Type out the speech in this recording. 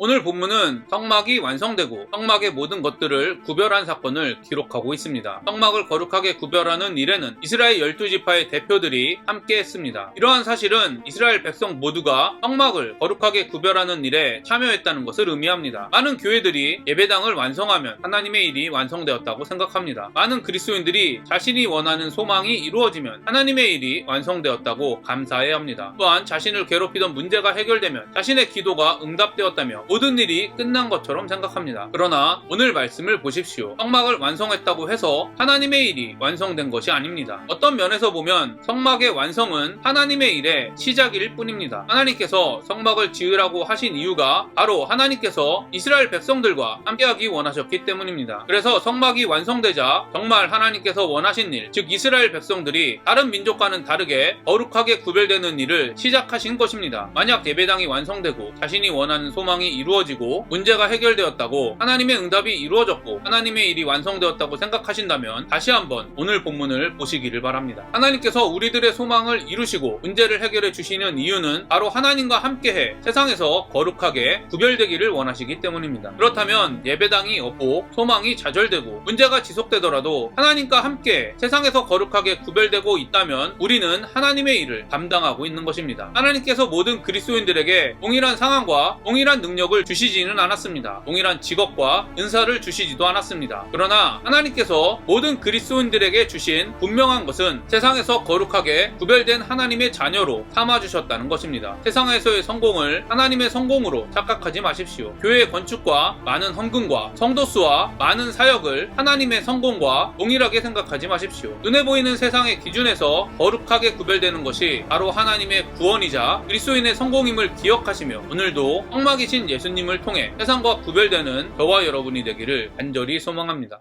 오늘 본문은 성막이 완성되고 성막의 모든 것들을 구별한 사건을 기록하고 있습니다. 성막을 거룩하게 구별하는 일에는 이스라엘 12지파의 대표들이 함께 했습니다. 이러한 사실은 이스라엘 백성 모두가 성막을 거룩하게 구별하는 일에 참여했다는 것을 의미합니다. 많은 교회들이 예배당을 완성하면 하나님의 일이 완성되었다고 생각합니다. 많은 그리스도인들이 자신이 원하는 소망이 이루어지면 하나님의 일이 완성되었다고 감사해야 합니다. 또한 자신을 괴롭히던 문제가 해결되면 자신의 기도가 응답되었다며 모든 일이 끝난 것처럼 생각합니다. 그러나 오늘 말씀을 보십시오. 성막을 완성했다고 해서 하나님의 일이 완성된 것이 아닙니다. 어떤 면에서 보면 성막의 완성은 하나님의 일의 시작일 뿐입니다. 하나님께서 성막을 지으라고 하신 이유가 바로 하나님께서 이스라엘 백성들과 함께하기 원하셨기 때문입니다. 그래서 성막이 완성되자 정말 하나님께서 원하신 일, 즉 이스라엘 백성들이 다른 민족과는 다르게 거룩하게 구별되는 일을 시작하신 것입니다. 만약 예배당이 완성되고 자신이 원하는 소망이 이루어지고 문제가 해결되었다고 하나님의 응답이 이루어졌고 하나님의 일이 완성되었다고 생각하신다면 다시 한번 오늘 본문을 보시기를 바랍니다. 하나님께서 우리들의 소망을 이루시고 문제를 해결해 주시는 이유는 바로 하나님과 함께해 세상에서 거룩하게 구별되기를 원하시기 때문입니다. 그렇다면 예배당이 없고 소망이 좌절되고 문제가 지속되더라도 하나님과 함께 세상에서 거룩하게 구별되고 있다면 우리는 하나님의 일을 감당하고 있는 것입니다. 하나님께서 모든 그리스도인들에게 동일한 상황과 동일한 능력을 주시지는 않았습니다. 동일한 직업과 은사를 주시지도 않았습니다. 그러나 하나님께서 모든 그리스도인들에게 주신 분명한 것은 세상에서 거룩하게 구별된 하나님의 자녀로 삼아 주셨다는 것입니다. 세상에서의 성공을 하나님의 성공으로 착각하지 마십시오. 교회 건축과 많은 헌금과 성도 수와 많은 사역을 하나님의 성공과 동일하게 생각하지 마십시오. 눈에 보이는 세상의 기준에서 거룩하게 구별되는 것이 바로 하나님의 구원이자 그리스도인의 성공임을 기억하시며 오늘도 성막이신 예수님을 통해 세상과 구별되는 저와 여러분이 되기를 간절히 소망합니다.